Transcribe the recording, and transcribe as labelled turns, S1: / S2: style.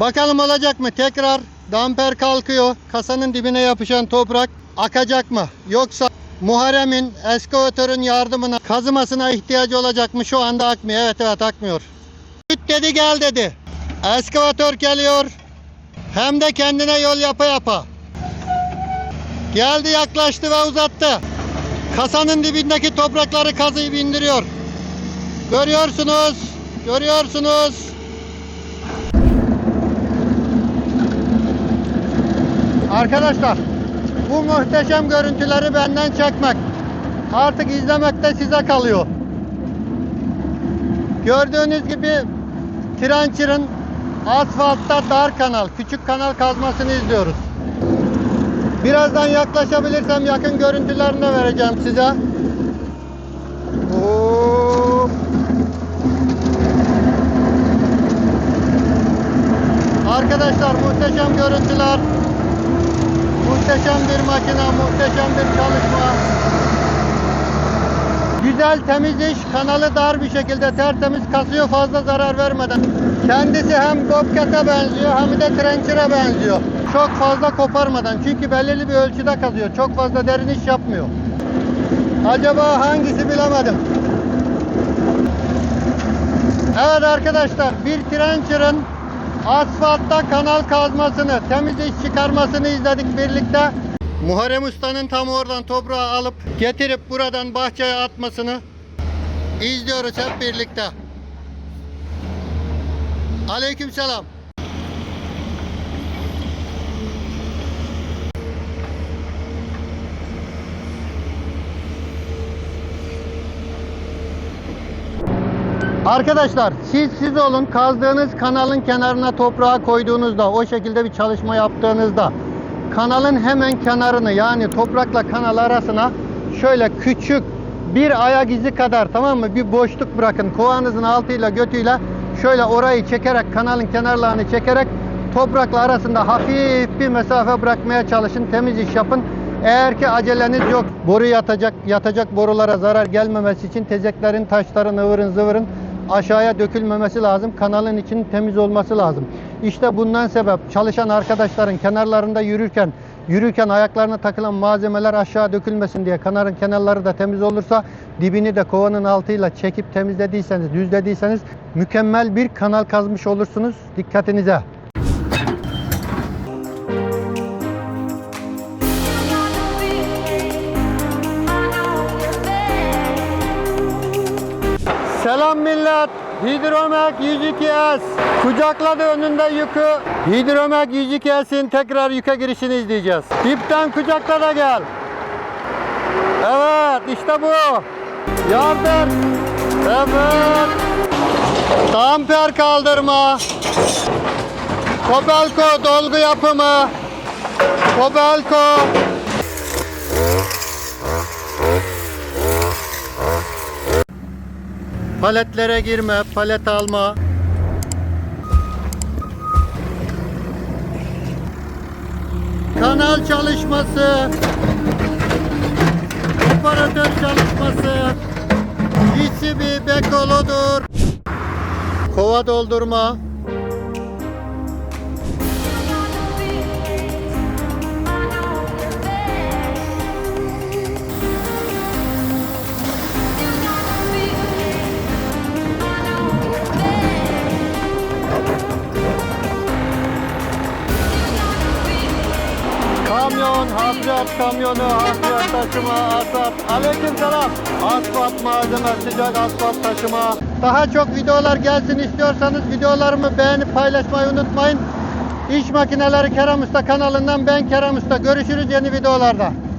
S1: Bakalım olacak mı? Tekrar damper kalkıyor. Kasanın dibine yapışan toprak akacak mı? Yoksa Muharrem'in eskavatörün yardımına kazımasına ihtiyacı olacak mı? Şu anda akmıyor. Evet evet akmıyor. Güt dedi gel dedi. Eskavatör geliyor. Hem de kendine yol yapa yapa. Geldi yaklaştı ve uzattı. Kasanın dibindeki toprakları kazıyıp indiriyor. Görüyorsunuz. Görüyorsunuz. Arkadaşlar bu muhteşem görüntüleri benden çekmek artık izlemek de size kalıyor. Gördüğünüz gibi Trencher'ın asfaltta dar kanal, küçük kanal kazmasını izliyoruz. Birazdan yaklaşabilirsem yakın görüntülerini de vereceğim size. Oo. Arkadaşlar muhteşem görüntüler. Muhteşem bir makine, muhteşem bir çalışma. Güzel temiz iş, kanalı dar bir şekilde tertemiz kasıyor fazla zarar vermeden. Kendisi hem Bobcat'a benziyor hem de Trencher'a benziyor. Çok fazla koparmadan çünkü belirli bir ölçüde kazıyor. Çok fazla derin iş yapmıyor. Acaba hangisi bilemedim. Evet arkadaşlar bir Trencher'ın asfaltta kanal kazmasını, temiz iş çıkarmasını izledik birlikte. Muharrem Usta'nın tam oradan toprağı alıp getirip buradan bahçeye atmasını izliyoruz hep birlikte. Aleykümselam. Arkadaşlar siz siz olun kazdığınız kanalın kenarına toprağı koyduğunuzda o şekilde bir çalışma yaptığınızda kanalın hemen kenarını yani toprakla kanal arasına şöyle küçük bir ayak izi kadar tamam mı? Bir boşluk bırakın. Kovanızın altıyla götüyle şöyle orayı çekerek kanalın kenarlarını çekerek toprakla arasında hafif bir mesafe bırakmaya çalışın. Temiz iş yapın. Eğer ki aceleniz yok boru yatacak yatacak borulara zarar gelmemesi için tezeklerin taşların ıvırın zıvırın aşağıya dökülmemesi lazım. Kanalın için temiz olması lazım. İşte bundan sebep çalışan arkadaşların kenarlarında yürürken yürürken ayaklarına takılan malzemeler aşağı dökülmesin diye kanalın kenarları da temiz olursa dibini de kovanın altıyla çekip temizlediyseniz, düzlediyseniz mükemmel bir kanal kazmış olursunuz. Dikkatinize. Selam millet. Hidromek 102S. Kucakladı önünde yükü. Hidromek 102S'in tekrar yüke girişini izleyeceğiz. Dipten kucakla da gel. Evet işte bu. Yardır. Evet. Damper kaldırma. Kobelko dolgu yapımı. Kobelko. Paletlere girme, palet alma. Kanal çalışması. Operatör çalışması. DCB bekolodur. Kova doldurma. Kamyon, hafriyat kamyonu, hafriyat taşıma, asfalt. Aleyküm selam. Asfalt malzeme, sıcak asfalt taşıma. Daha çok videolar gelsin istiyorsanız videolarımı beğenip paylaşmayı unutmayın. İş Makineleri Kerem Usta kanalından ben Kerem Usta. Görüşürüz yeni videolarda.